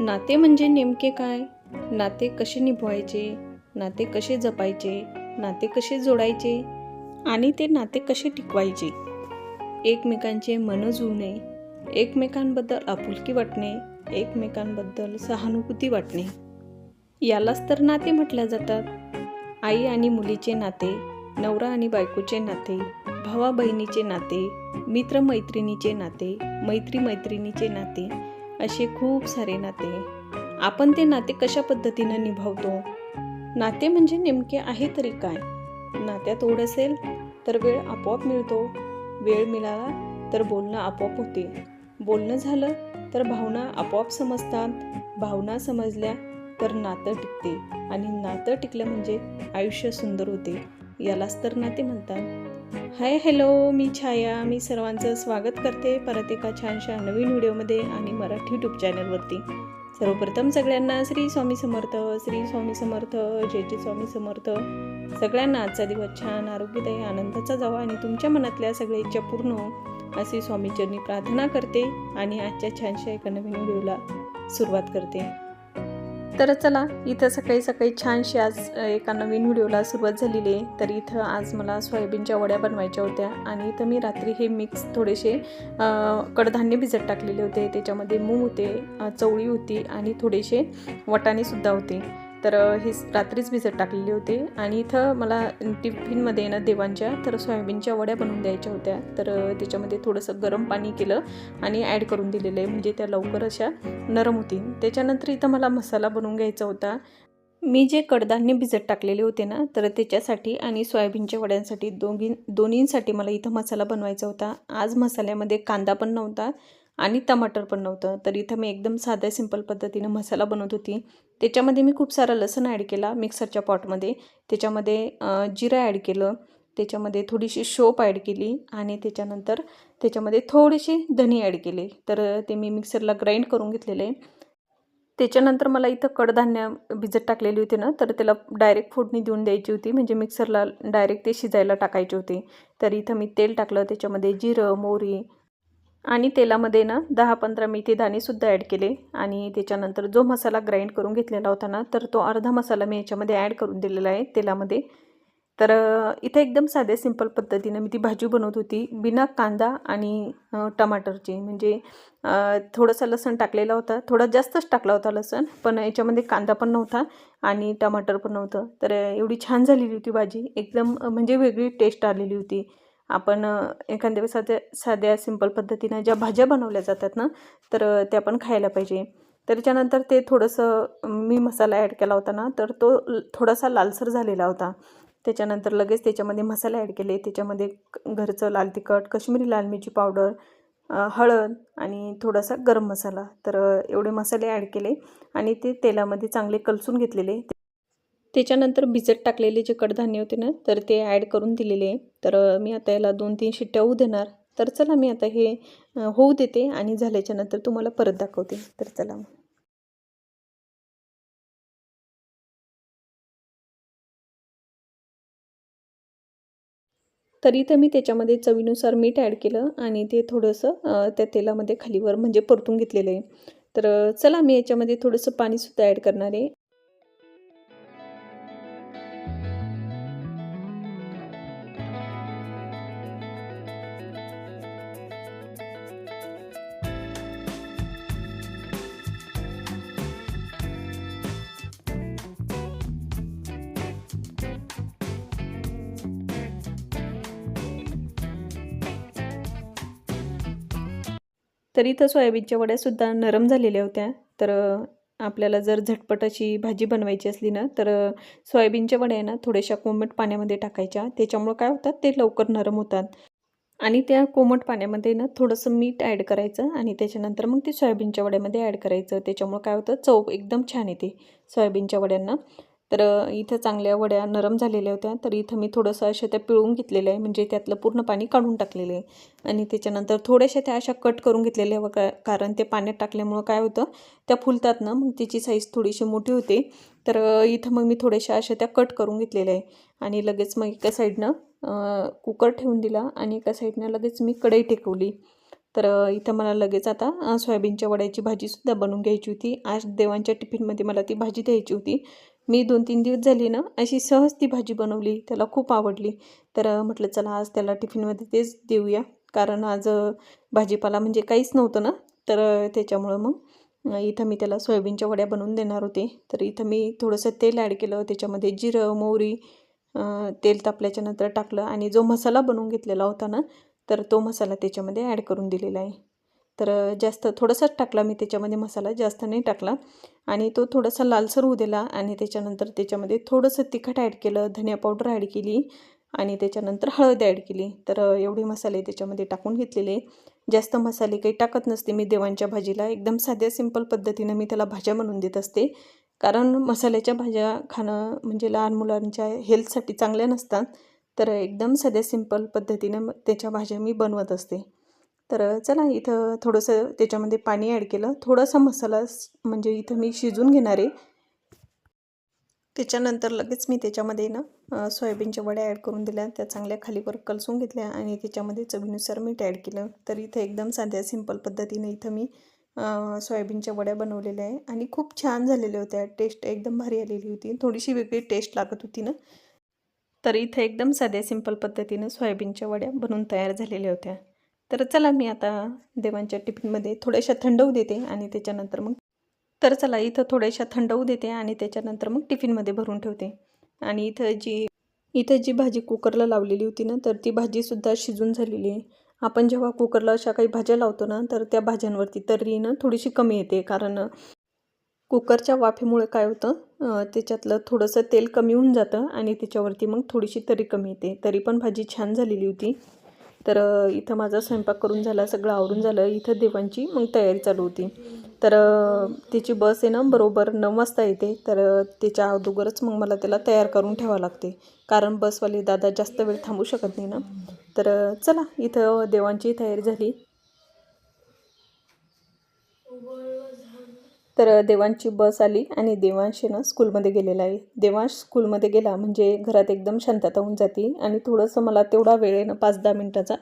नाते म्हणजे नेमके काय? नाते कसे निभवायचे? नाते कसे जपायचे? नाते कसे जोडायचे? आणि ते नाते कसे टिकवायचे? एकमेकांचे मन जुळणे एकमेकांबद्दल आपुलकी वाटणे एकमेकांबद्दल सहानुभूती वाटणे. यालाच तर नाते म्हटल्या जातात. आई आणि मुलीचे नाते नवरा आणि बायकोचे नाते भावा बहिणीचे नाते मित्रमैत्रिणीचे नाते मैत्री मैत्रिणीचे नाते असे खूप सारे नाते. आपण ते नाते कशा पद्धतीनं निभावतो? नाते म्हणजे नेमके आहे तरी काय? नात्यात ओढ असेल तर वेळ आपोआप मिळतो. वेळ मिळाला तर बोलणं आपोआप होते. बोलणं झालं तर भावना आपोआप समजतात. भावना समजल्या तर नातं टिकते. आणि नातं टिकलं म्हणजे आयुष्य सुंदर होते. यालाच तर नाते म्हणतात. हाय हॅलो मी छाया. मी सर्वांचं स्वागत करते परत एका छानशा नवीन व्हिडिओमध्ये आणि मराठी यूट्यूब चॅनलवरती सर्वप्रथम सगळ्यांना श्री स्वामी समर्थ श्री स्वामी समर्थ जय जय स्वामी समर्थ. सगळ्यांना आजचा दिवस छान आरोग्यदायी आनंदाचा जावा आणि तुमच्या मनातल्या सगळ्या इच्छा पूर्ण हो अशी स्वामीचरणी प्रार्थना करते आणि आजच्या छानशा एका नवीन व्हिडिओला सुरुवात करते. तर चला इथं सकाळी सकाळी छानशी आज एका नवीन व्हिडिओला सुरुवात झालेली आहे. तर इथं आज मला सोयाबीनच्या वड्या बनवायच्या होत्या आणि इथं मी रात्री हे मिक्स थोडेसे कडधान्य भिजत टाकलेले होते. त्याच्यामध्ये मूग होते चवळी होती आणि थोडेसे वटाणेसुद्धा होते. तर ही रात्रीच भिजत टाकलेली होती आणि इथं मला टिफिनमध्ये ना देवांच्या तर सोयाबीनच्या वड्या बनवून द्यायच्या होत्या. तर त्याच्यामध्ये थोडंसं गरम पाणी केलं आणि ॲड करून दिलेलं आहे. म्हणजे त्या लवकर अशा नरम होतील. त्याच्यानंतर इथं मला मसाला बनवून घ्यायचा होता. मी जे कडधान्य भिजत टाकलेले होते ना तर त्याच्यासाठी आणि सोयाबीनच्या वड्यांसाठी दोघी दोन्हींसाठी मला इथं मसाला बनवायचा होता. आज मसाल्यामध्ये कांदा पण नव्हता. आणि टमाटर पण नव्हतं. तर इथं मी एकदम साध्या सिंपल पद्धतीनं मसाला बनवत होती. त्याच्यामध्ये मी खूप सारा लसण ॲड केला मिक्सरच्या पॉटमध्ये त्याच्यामध्ये जिरं ॲड केलं. त्याच्यामध्ये थोडीशी शोप ॲड केली आणि त्याच्यानंतर त्याच्यामध्ये थोडेसे धनी ॲड केले. तर ते मी मिक्सरला ग्राइंड करून घेतलेले. आहे त्याच्यानंतर मला इथं कडधान्य भिजत टाकलेली होती ना तर त्याला डायरेक्ट फोडणी देऊन द्यायची होती. म्हणजे मिक्सरला डायरेक्ट ते शिजायला टाकायचे होते. तर इथं मी तेल टाकलं. त्याच्यामध्ये जिरं मोहरी आणि तेलामध्ये ना दहा पंधरा मेथी दाणेसुद्धा ॲड केले. आणि त्याच्यानंतर जो मसाला ग्राइंड करून घेतलेला होता ना तर तो अर्धा मसाला मी याच्यामध्ये ॲड करून दिलेला आहे तेलामध्ये. तर इथे एकदम साध्या सिंपल पद्धतीनं मी ती भाजी बनवत होती. बिना कांदा आणि टमाटरची. म्हणजे थोडंसं लसण टाकलेला होता. थोडा जास्तच टाकला होता लसण पण याच्यामध्ये कांदा पण नव्हता आणि टमाटर पण नव्हतं. तर एवढी छान झालेली होती भाजी. एकदम म्हणजे वेगळी टेस्ट आलेली होती. आपण एखाद्या वेळेस साध्या साध्या सिंपल पद्धतीनं ज्या भाज्या बनवल्या जातात ना तर त्या पण खायला पाहिजे. त्याच्यानंतर ते थोडंसं मी मसाला ॲड केला होता ना तर तो थोडासा लालसर झालेला होता. त्याच्यानंतर लगेच त्याच्यामध्ये मसाले ॲड केले. त्याच्यामध्ये घरचं लाल तिखट कश्मीरी लाल मिरची पावडर हळद आणि थोडासा गरम मसाला. तर एवढे मसाले ॲड केले आणि ते तेलामध्ये चांगले कलसून घेतलेले. त्याच्यानंतर भिजत टाकलेले जे कडधान्य होते ना तर ते ॲड करून दिलेले. तर मी आता याला दोन तीन शिट्ट्या होऊ देणार. तर चला मी आता हे होऊ देते आणि झाल्याच्यानंतर तुम्हाला परत दाखवते. तर चला तरी तर मी त्याच्यामध्ये चवीनुसार मीठ ॲड केलं आणि ते थोडंसं त्या तेलामध्ये खालीवर म्हणजे परतून घेतलेलं आहे. तर चला मी याच्यामध्ये थोडंसं पाणीसुद्धा ॲड करणार आहे. तर इथं सोयाबीनच्या वड्यासुद्धा नरम झालेल्या होत्या. तर आपल्याला जर झटपट अशी भाजी बनवायची असली ना तर सोयाबीनच्या वड्या ना थोड्याशा कोमट पाण्यामध्ये टाकायच्या. त्याच्यामुळं काय होतात ते लवकर नरम होतात. आणि त्या कोमट पाण्यामध्ये ना थोडंसं मीठ ॲड करायचं आणि त्याच्यानंतर मग ते सोयाबीनच्या वड्यामध्ये ॲड करायचं. त्याच्यामुळं काय होतं चव एकदम छान येते सोयाबीनच्या वड्यांना. तर इथं चांगल्या वड्या नरम झालेल्या होत्या. तर इथं मी थोडंसं अशा त्या पिळून घेतलेलं आहे. म्हणजे त्यातलं पूर्ण पाणी काढून टाकलेलं आहे. आणि त्याच्यानंतर थोड्याशा त्या अशा कट करून घेतलेल्या व कारण ते पाण्यात टाकल्यामुळं काय होतं त्या फुलतात ना मग त्याची साईज थोडीशी मोठी होते. तर इथं मग मी थोड्याशा अशा त्या कट करून घेतलेल्या आहे. आणि लगेच मग एका साईडनं कुकर ठेवून दिला आणि एका साईडनं लगेच मी कढई टेकवली तर इथं मला लगेच आता सोयाबीनच्या वड्याची भाजीसुद्धा बनवून घ्यायची होती. आज देवांच्या टिफिनमध्ये मला ती भाजी द्यायची होती. मी दोन तीन दिवस झाले ना अशी सहज ती भाजी बनवली त्याला खूप आवडली. तर म्हटलं चला आज त्याला टिफिनमध्ये तेच देऊया. कारण आज भाजीपाला म्हणजे काहीच नव्हतं ना तर त्याच्यामुळं मग इथं मी त्याला सोयाबीनच्या वड्या बनवून देणार होते. तर इथं मी थोडंसं तेल ॲड केलं त्याच्यामध्ये जिरं मोहरी तेल तापल्याच्या नंतर टाकलं आणि जो मसाला बनवून घेतलेला होता ना तर तो मसाला त्याच्यामध्ये ॲड करून दिलेला आहे. तर जास्त थोडासाच टाकला मी त्याच्यामध्ये मसाला जास्त नाही टाकला. आणि तो थोडासा लालसर होऊ दिला आणि त्याच्यानंतर त्याच्यामध्ये थोडंसं तिखट ॲड केलं धनिया पावडर ॲड केली आणि त्याच्यानंतर हळद ॲड केली. तर एवढे मसाले त्याच्यामध्ये टाकून घेतलेले. जास्त मसाले काही टाकत नसते मी देवांच्या भाजीला. एकदम साध्या सिंपल पद्धतीनं मी त्याला भाज्या बनवून देत असते. कारण मसाल्याच्या भाज्या खाणं म्हणजे लहान मुलांच्या हेल्थसाठी चांगल्या नसतात. तर एकदम साध्या सिंपल पद्धतीनं त्याच्या भाज्या मी बनवत असते. तर चला इथं थोडंसं त्याच्यामध्ये पाणी ॲड केलं. थोडासा मसाला म्हणजे इथं मी शिजून घेणार आहे. त्याच्यानंतर लगेच मी त्याच्यामध्ये ना सोयाबीनच्या वड्या ॲड करून दिल्या. त्या चांगल्या खालीवर कलसून घेतल्या आणि त्याच्यामध्ये चवीनुसार मीठ ॲड केलं. तर इथं एकदम साध्या सिंपल पद्धतीने इथं मी सोयाबीनच्या वड्या बनवलेल्या आहे. आणि खूप छान झालेल्या होत्या. टेस्ट एकदम भारी आलेली होती. थोडीशी वेगळी टेस्ट लागत होती ना. तर इथं एकदम साध्या सिंपल पद्धतीनं सोयाबीनच्या वड्या बनवून तयार झालेल्या होत्या. तर चला मी आता देवांच्या टिफिनमध्ये थोड्याशा थंड होऊ देते आणि त्याच्यानंतर मग तर चला इथं थोड्याशा थंड होऊ देते आणि त्याच्यानंतर मग टिफिनमध्ये भरून ठेवते. आणि इथं जी इथं जी भाजी कुकरला लावलेली होती ना तर ती भाजीसुद्धा शिजून झालेली आहे. आपण जेव्हा कुकरला अशा काही भाज्या लावतो ना तर त्या भाज्यांवरती तर्री ना थोडीशी कमी येते. कारण कुकरच्या वाफेमुळे काय होतं त्याच्यातलं थोडंसं तेल कमी होऊन जातं आणि त्याच्यावरती मग थोडीशी तरी कमी येते. तरी पण भाजी छान झालेली होती. तर इथं माझा स्वयंपाक करून झाला सगळं आवरून झालं इथं देवांची मग तयारी चालू होती. तर त्याची तिची बस आहे ना बरोबर नऊ वाजता येते. तर त्याच्या अगोदरच मग मला त्याला तयार करून ठेवावं लागते. कारण बसवाले दादा जास्त वेळ थांबू शकत नाही ना. तर चला इथं देवांची तयारी झाली. तर देवांची बस आली आणि देवांश ना स्कूलमध्ये गेलेला आहे. देवांश स्कूलमध्ये गेला म्हणजे घरात एकदम शांतता होऊन जाते आणि थोडंसं मला तेवढा वेळ आहे ना पाच दहा मिनटाचा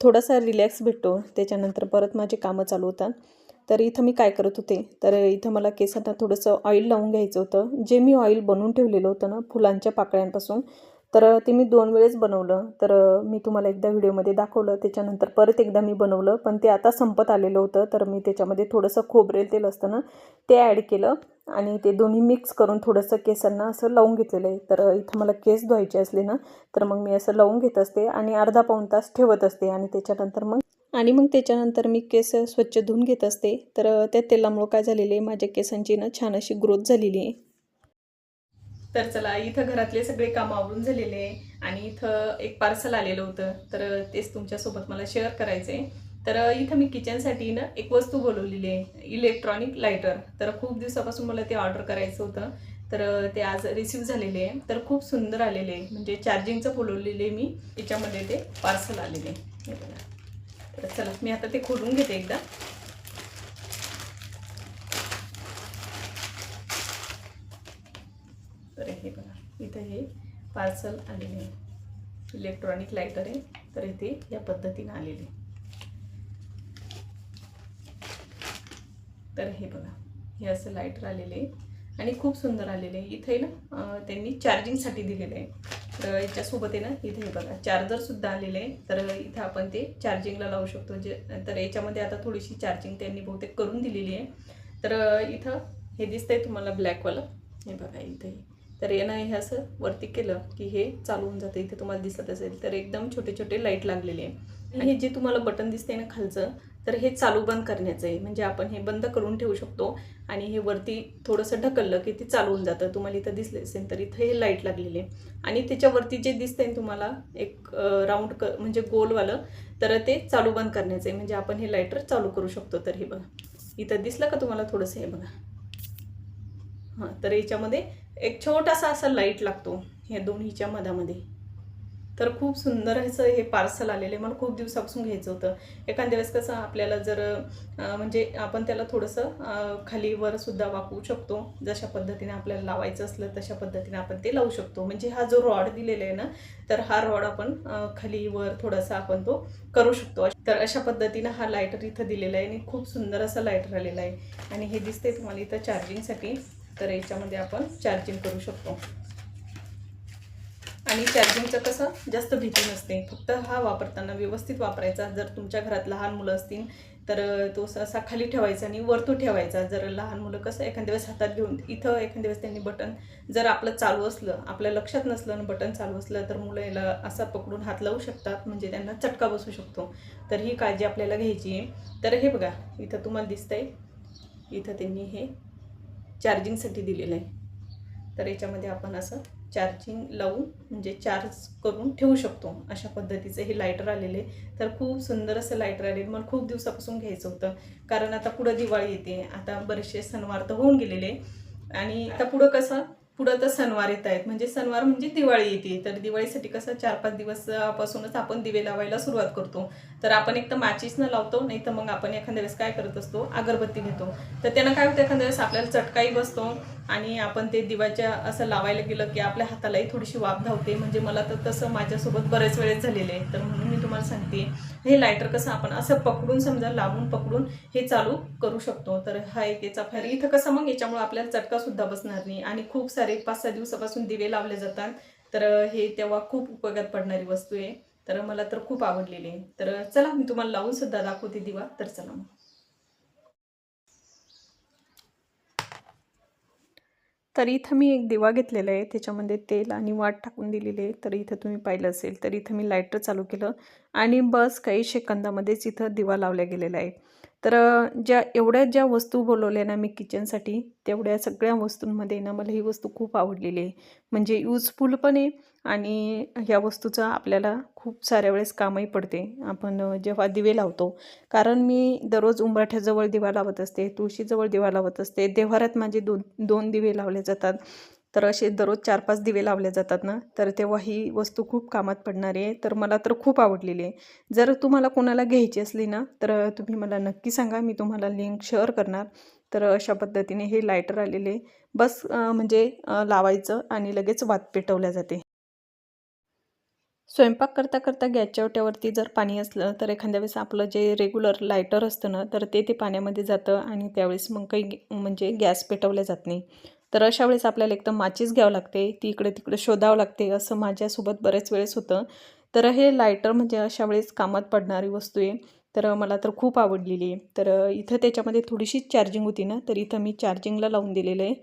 थोडासा रिलॅक्स भेटतो. त्याच्यानंतर परत माझे कामं चालू होतात. तर इथं मी काय करत होते? तर इथं मला केसांना थोडंसं ऑइल लावून घ्यायचं होतं. जे मी ऑइल बनवून ठेवलेलं होतं ना फुलांच्या पाकळ्यांपासून तर ते मी दोन वेळेस बनवलं. तर मी तुम्हाला एकदा व्हिडिओमध्ये दाखवलं. त्याच्यानंतर परत एकदा मी बनवलं. पण ते आता संपत आलेलं होतं. तर मी त्याच्यामध्ये थोडंसं खोबरेल तेल असतं ना ते ॲड केलं. आणि ते दोन्ही मिक्स करून थोडंसं केसांना असं लावून घेतलेलं आहे. तर इथं मला केस धुवायचे असले ना तर मग मी असं लावून घेत असते आणि अर्धा पाऊण तास ठेवत असते. आणि त्याच्यानंतर मग आणि मग त्याच्यानंतर मी केस स्वच्छ धुवून घेत असते. तर त्या तेलामुळं काय झालेलं आहे माझ्या केसांची ना छान अशी ग्रोथ झालेली आहे. तर चला इथं घरातले सगळे काम आवरून झालेले आणि इथं एक पार्सल आलेलं होतं. तर तेच तुमच्यासोबत मला शेअर करायचं आहे तर इथं मी किचनसाठी ना एक वस्तू बोलवलेली आहे इलेक्ट्रॉनिक लायटर तर खूप दिवसापासून मला ते ऑर्डर करायचं होतं. तर ते आज रिसीव झालेले आहे. तर खूप सुंदर आलेले आहे. म्हणजे चार्जिंगचं बोलवलेले आहे मी. याच्यामध्ये ते पार्सल आलेले आहे. तर चला मी आता ते खोलून घेते एकदा. तर हे बघा इथं हे पार्सल आलेले आहे. इलेक्ट्रॉनिक लायटर आहे. तर इथे या पद्धतीनं आलेले तर हे बघा हे असं लायटर आलेले आहे आणि खूप सुंदर आलेले आहे. इथे ना त्यांनी चार्जिंगसाठी दिलेलं आहे. तर याच्यासोबत आहे ना इथे हे बघा चार्जरसुद्धा आलेले आहे. तर इथं आपण ते चार्जिंगला लावू शकतो. जे तर याच्यामध्ये आता थोडीशी चार्जिंग त्यांनी बहुतेक करून दिलेली आहे. तर इथं हे दिसतंय तुम्हाला ब्लॅकवालं हे बघा इथे तर यानं हे असं वरती केलं की हे चालू होऊन जातं. इथे तुम्हाला दिसत असेल तर एकदम छोटे छोटे लाइट लागलेले आहे. आणि हे जे तुम्हाला बटन दिसते ना खालचं तर हे चालू बंद करण्याचं आहे. म्हणजे आपण हे बंद करून ठेवू शकतो आणि हे वरती थोडंसं ढकललं की ते चालू होऊन जातं. तुम्हाला इथं दिसले असेल तर इथं हे लाइट लागलेली आहे. आणि त्याच्यावरती जे दिसतंय तुम्हाला एक राऊंड क म्हणजे गोलवालं तर ते चालू बंद करण्याचं आहे. म्हणजे आपण हे लाईटर चालू करू शकतो. तर हे बघा. इथं दिसलं का तुम्हाला थोडंसं हे बघा? हां तर याच्यामध्ये एक छोटासा असा लाइट लागतो ह्या दोन्हीच्या मधामध्ये. तर खूप सुंदर असं हे पार्सल आलेलं आहे. मला खूप दिवसापासून घ्यायचं होतं. एखाद्या वेळेस कसं आपल्याला जर म्हणजे आपण त्याला थोडंसं अं, खाली सुद्धा वाकवू शकतो. जशा पद्धतीने आपल्याला लावायचं असलं तशा पद्धतीने आपण ते लावू शकतो. म्हणजे हा जो रॉड दिलेला आहे ना तर हा रॉड आपण खालीवर खाली वर थोडासा आपण तो करू शकतो. तर अशा पद्धतीनं हा लायटर इथं दिलेला आहे आणि खूप सुंदर असा लायटर आलेला आहे. आणि हे दिसते तुम्हाला इथं चार्जिंगसाठी तर याच्यामध्ये आपण चार्जिंग करू शकतो. आणि चार्जिंगचं कसं? जास्त भीती नसते. फक्त हा वापरताना व्यवस्थित वापरायचा. जर तुमच्या घरात लहान मुलं असतील तर तो असा खाली ठेवायचा आणि वरतो ठेवायचा. जर लहान मुलं कसं एखाद्या वेळेस हातात घेऊन इथं एखाद्या वेळेस त्यांनी बटन जर आपलं चालू असलं आपल्या लक्षात नसलं आणि बटन चालू असलं तर मुलं याला असा पकडून हात लावू शकतात. म्हणजे त्यांना चटका बसू शकतो. तर ही काळजी आपल्याला घ्यायची आहे. तर हे बघा इथं तुम्हाला दिसतंय. इथं त्यांनी हे चार्जिंगसाठी दिलेलं आहे. तर याच्यामध्ये आपण असं चार्जिंग लावून म्हणजे चार्ज करून ठेवू शकतो अशा पद्धतीचं हे लायटर आलेले तर खूप सुंदर असं लायटर आलेलं मला खूप दिवसापासून घ्यायचं होतं. कारण आता पुढं दिवाळी येते. आता बरेचसे सणवार तर होऊन गेलेले आणि आता पुढं कसं पुढं तर सणवार येत आहेत. म्हणजे सणवार म्हणजे दिवाळी येते. तर दिवाळीसाठी कसं चार पाच दिवसपासूनच आपण दिवे लावायला सुरुवात करतो. तर आपण एक तर माचीसनं लावतो नाही तर मग आपण एखाद्या वेळेस काय करत असतो अगरबत्ती घेतो. तर त्यानं काय होतं एखाद्या वेळेस आपल्याला चटकाही बसतो. आणि आपण ते दिवाच्या असं लावायला गेलं की आपल्या हातालाही थोडीशी वाफ धावते. म्हणजे मला तर तसं माझ्यासोबत बरेच वेळेस झालेले आहे. तर म्हणून मी तुम्हाला सांगते हे लायटर कसं आपण असं पकडून समजा लावून पकडून हे चालू करू शकतो. तर हा एक याचा फायदा. इथं कसं मग याच्यामुळे आपल्याला चटकासुद्धा बसणार नाही. आणि खूप सारे पाच सहा दिवसापासून दिवे लावले जातात. तर हे तेव्हा खूप उपयोगात पडणारी वस्तू आहे. तर मला तर खूप आवडलेली आहे. तर चला मी तुम्हाला लावून सुद्धा दाखवते दिवा. तर चला मग. तर इथं मी एक दिवा घेतलेला आहे. त्याच्यामध्ये तेल आणि वाट टाकून दिलेली आहे. तर इथं तुम्ही पाहिलं असेल तर इथं मी लायटर चालू केलं. आणि बस काही सेकंदामध्येच इथं दिवा लावला गेलेला आहे तर ज्या एवढ्या ज्या वस्तू बोलवल्या ना मी किचनसाठी तेवढ्या सगळ्या वस्तूंमध्ये ना मला ही वस्तू खूप आवडलेली आहे. म्हणजे यूजफुल पण आहे आणि ह्या वस्तूचा आपल्याला खूप साऱ्या वेळेस कामही पडते. आपण जेव्हा दिवे लावतो. कारण मी दररोज उंबरठ्याजवळ दिवा लावत असते तुळशीजवळ दिवा लावत असते. देव्हाऱ्यात माझे दोन दोन दिवे लावले जातात. तर असे दररोज चार पाच दिवे लावले जातात ना तर तेव्हा ही वस्तू खूप कामात पडणारी आहे. तर मला तर खूप आवडलेली आहे. जर तुम्हाला कोणाला घ्यायची असली ना तर तुम्ही मला नक्की सांगा मी तुम्हाला लिंक शेअर करणार. तर अशा पद्धतीने हे लायटर आलेले बस म्हणजे लावायचं आणि लगेच वात पेटवल्या जाते. स्वयंपाक करता करता गॅसच्या ओट्यावरती जर पाणी असलं तर एखाद्या वेळेस आपलं जे रेग्युलर लायटर असतं ना तर ते ते पाण्यामध्ये जातं आणि त्यावेळेस मग काही म्हणजे गॅस पेटवल्या जात नाही. तर अशा वेळेस आपल्याला एकदम माचीच घ्यावं लागते ती इकडे तिकडे शोधावं लागते असं माझ्यासोबत बरेच वेळेस होतं. तर हे लायटर म्हणजे अशा वेळेस कामात पडणारी वस्तू आहे. तर मला तर खूप आवडलेली आहे. तर इथं त्याच्यामध्ये थोडीशीच चार्जिंग होती ना तर इथं मी चार्जिंगला लावून दिलेलं आहे.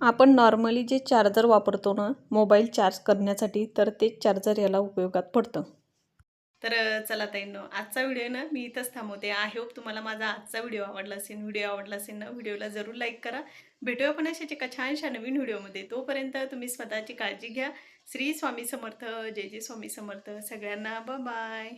आपण नॉर्मली जे चार्जर वापरतो ना मोबाईल चार्ज करण्यासाठी तर ते चार्जर याला उपयोगात पडतं. तर चला ताईंनो आजचा व्हिडिओ ना मी इथंच थांबवते. आय होप तुम्हाला माझा आजचा व्हिडिओ आवडला असेल व्हिडिओ आवडला असेल ना व्हिडिओला जरूर लाईक करा. भेटूया पण अशाच एका छानशा नवीन व्हिडिओमध्ये. तोपर्यंत तुम्ही स्वतःची काळजी घ्या. श्री स्वामी समर्थ जय जय स्वामी समर्थ. सगळ्यांना बाय